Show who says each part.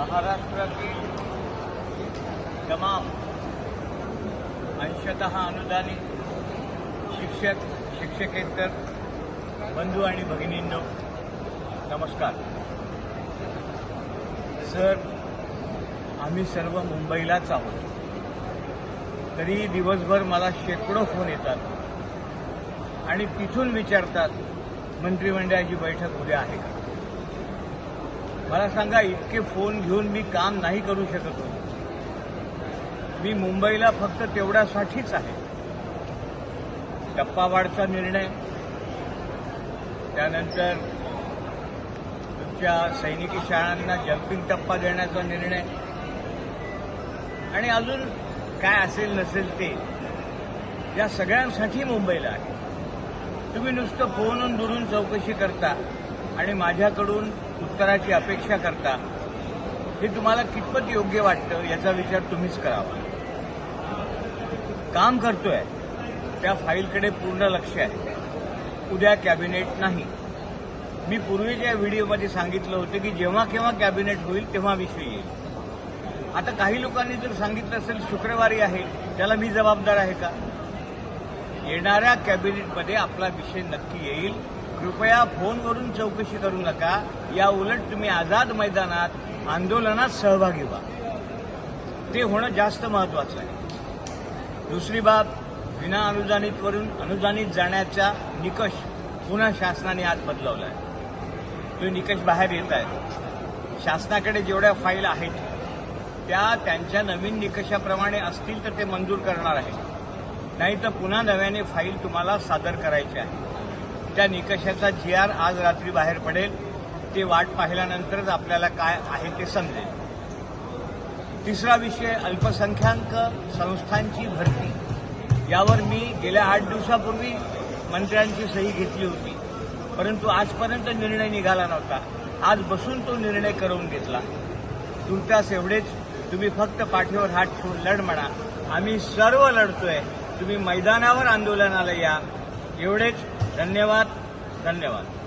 Speaker 1: महाराष्ट्रातील तमाम अंशतः अनुदानित शिक्षक शिक्षकेतर बंधू आणि भगिनींनो नमस्कार. सर आम्ही सर्व मुंबईलाच आहोत. तरी दिवसभर मला शेकडो फोन येतात आणि तिथून विचारतात मंत्रिमंडळाची बैठक उद्या आहे का? मला सांगा इतके फोन घेऊन मी काम नाही करू शकत होतो. मी मुंबईला फक्त तेवढ्यासाठीच आहे. टप्पावाढचा निर्णय. त्यानंतर तुमच्या सैनिकी शाळांना जम्पिंग टप्पा देण्याचा निर्णय. आणि अजून काय असेल नसेल ते या सगळ्यांसाठी मुंबईला आहे. तुम्ही नुसतं फोनून दुरून चौकशी करता. आणि माझ्याकडून उत्तराची अपेक्षा करता हे तुम्हाला कितपत योग्य वाटतं याचा विचार तुम्हीच करावा. काम करतोय त्या फाईलकडे पूर्ण लक्ष आहे. उद्या कॅबिनेट नाही. मी पूर्वीच्या व्हिडिओमध्ये सांगितलं होतं की जेव्हा केव्हा कॅबिनेट होईल तेव्हा विषय येईल. आता काही लोकांनी जर सांगितलं असेल शुक्रवारी आहे त्याला मी जबाबदार आहे का? येणाऱ्या कॅबिनेटमध्ये आपला विषय नक्की येईल. कृपया फोनवरून चौकशी करू नका. या उलट तुम्ही आझाद मैदानात आंदोलनात सहभागी व्हा. ते होणं जास्त महत्वाचं आहे. दुसरी बाब विना अनुदानितवरून अनुदानित जाण्याचा निकष पुन्हा शासनाने आज बदलवला आहे तो निकष बाहेर येत आहे. शासनाकडे जेवढ्या फाईल आहेत त्या त्यांच्या नवीन निकषाप्रमाणे असतील तर ते मंजूर करणार आहे नाही तर पुन्हा नव्याने फाईल तुम्हाला सादर करायची आहे. त्या निकषाचा जी आर आज रात्री बाहेर पडेल. ते वाट पाहिल्यानंतरच आपल्याला काय आहे ते समजेल. तिसरा विषय अल्पसंख्याक संस्थांची भरती. यावर मी गेल्या आठ दिवसापूर्वी मंत्र्यांची सही घेतली होती. परंतु आजपर्यंत निर्णय निघाला नव्हता. आज बसून तो निर्णय करून घेतला. तुर्तास एवढेच तुम्ही फक्त पाठीवर हात ठेवून लढ म्हणा. आम्ही सर्व लढतोय. तुम्ही मैदानावर आंदोलनाला या. एवढेच धन्यवाद धन्यवाद.